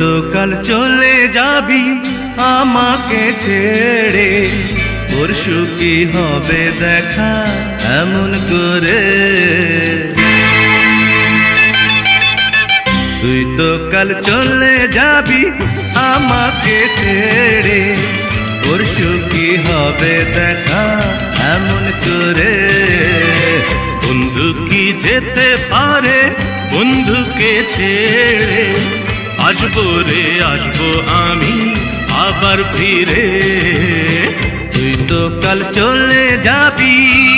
তো কাল চলে যাবি আমাকে ছেড়ে? পরশু কি হবে দেখা এমন করে? তুই তো কাল চলে যাবি আমাকে ছেড়ে? পরশু কি হবে দেখা এমন করে? বন্ধু কি যেতে পারে বন্ধুকে ছেড়ে? আসব রে আসব আমি আবার ফিরে। তুই তো কাল চলে যাবি।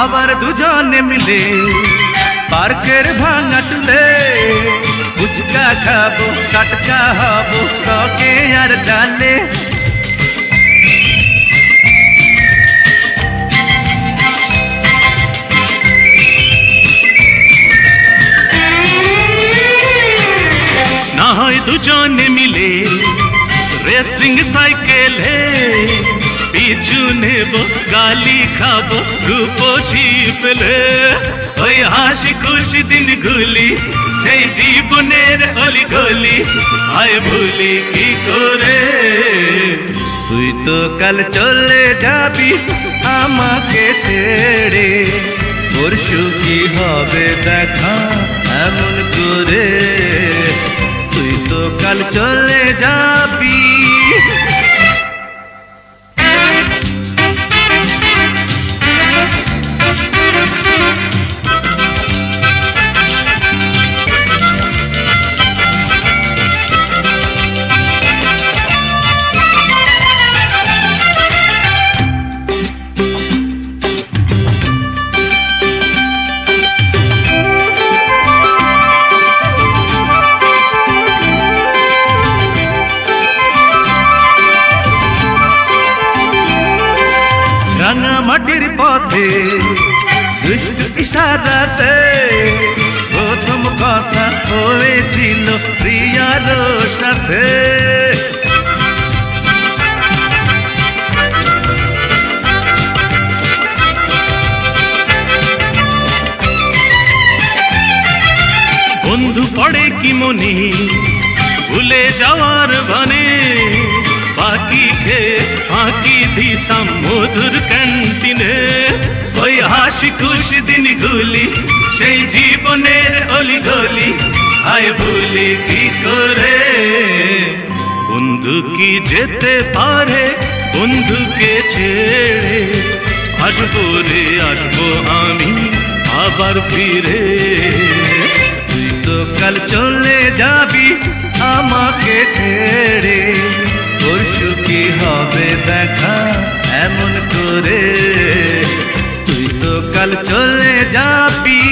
আবার দুজনে মিলে পার্কের ভাঙা টুলে ফুচকা খাবো কাটকা হবো টকে আর ডালে না হয় দুজনে মিলে রেসিং সাইকেলে পিছু নেব গালি খাব রূপসী পেলে ওই হাসি খুশি দিন গুলি সেই জীবনের অলি গলি আয় ভুলি কি করে তুই তো কাল চলে যাবি আমাকে ছেড়ে পরশু কি হবে দেখা তো রাঙা মাটির পথে, দুষ্ট ইশারাতে প্রথম কথা হয়েছিল প্রিয়ার সাথে। বন্ধু পড়ে কি মনে, ভুলে যাওয়ার বানে খেয়ে ফাঁকি দিতাম মধুর ক্যান্টিনে ওই হাসি খুশি দিন গুলি সেই জীবনের অলি গলি আয় ভুলি কি করে বন্ধু কি যেতে পারে বন্ধুকে ছেড়ে আসব রে আসব আমি আবার ফিরে তুই তো কাল চলে যাবি আমাকে ছেড়ে পরশু কি হবে দেখা এমন করে। তুই তো কাল চলে যাবি।